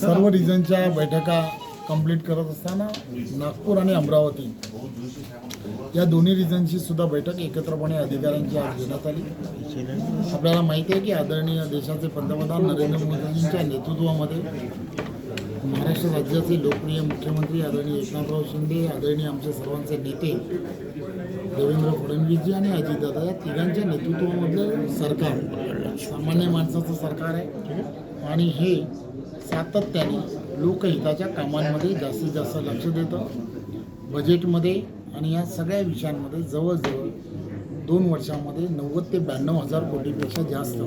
सर्व रिजनच्या बैठका कंप्लीट करत असताना नागपूर आणि अमरावती या दोन्ही रिजनची सुद्धा बैठक एकत्रपणे अधिकाऱ्यांची आज घेण्यात आली. आपल्याला माहिती आहे की आदरणीय देशाचे पंतप्रधान नरेंद्र मोदींच्या नेतृत्वामध्ये महाराष्ट्र राज्याचे लोकप्रिय मुख्यमंत्री आदरणीय एकनाथराव शिंदे आदरणीय आमचे सर्वांचे नेते देवेंद्र फडणवीसजी आणि अजितदादा या तिघांच्या नेतृत्वामधलं सरकार. सामान्य माणसाचं सरकार आहे. आणि हे सातत्याने लोकहिताच्या कामांमध्ये जास्तीत जास्त लक्ष देतं. बजेटमध्ये आणि या सगळ्या विषयांमध्ये जवळजवळ दोन वर्षामध्ये नव्वद ते ब्याण्णव हजार कोटीपेक्षा जास्त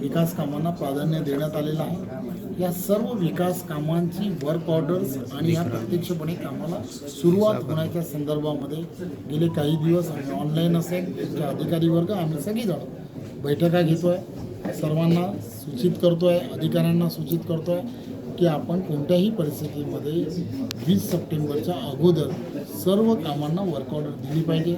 विकास कामांना प्राधान्य देण्यात आलेलं आहे. या सर्व विकास कामांची वर्क ऑर्डर्स आणि या प्रत्यक्षपणे कामाला सुरुवात होण्याच्या संदर्भामध्ये गेले काही दिवस आम्ही ऑनलाईन असेल तुमच्या अधिकारी वर्ग आम्ही सगळीजण बैठका घेतोय. सर्वांना सूचित करतोय अधिकाऱ्यांना सूचित करतोय की आपण कोणत्याही परिस्थितीमध्ये वीस सप्टेंबरच्या अगोदर सर्व कामांना वर्क ऑर्डर दिली पाहिजे.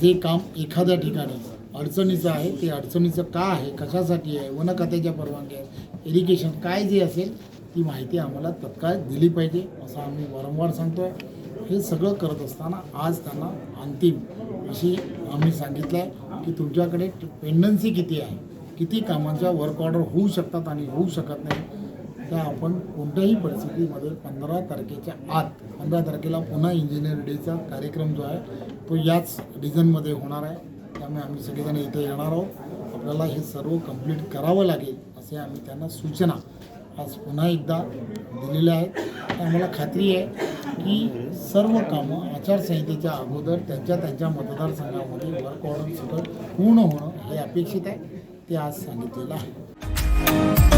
जे काम एखाद्या ठिकाणी अडचणीचं आहे ते अडचणीचं का आहे कशासाठी आहे वन खात्याच्या परवानगी आहे इरिगेशन काय जे असेल ती माहिती आम्हाला तत्काळ दिली पाहिजे असं आम्ही वारंवार सांगतोय. हे सगळं करत असताना आज त्यांना अंतिम अशी आम्ही सांगितलं आहे की तुमच्याकडे पेंडन्सी किती आहे? किती कामांच्या वर्क ऑर्डर होऊ शकतात आणि होऊ शकत नाही? तर आपण कोणत्याही परिस्थितीमध्ये पंधरा तारखेच्या आत पंधरा तारखेला पुन्हा इंजिनियर डेचा कार्यक्रम जो आहे तो याच डिझनमध्ये होणार आहे. त्यामुळे आम्ही सगळेजण इथे येणार आहोत. आपल्याला हे सर्व कंप्लीट करावं लागेल असे आम्ही त्यांना सूचना आज पुन्हा एकदा दिलेल्या आहेत. तर आम्हाला खात्री आहे की सर्व कामं आचारसंहितेच्या अगोदर त्यांच्या त्यांच्या मतदारसंघामध्ये वर्क ऑर्डर सगळं पूर्ण होणं हे अपेक्षित आहे. ते आज सांगितलेलं आहे.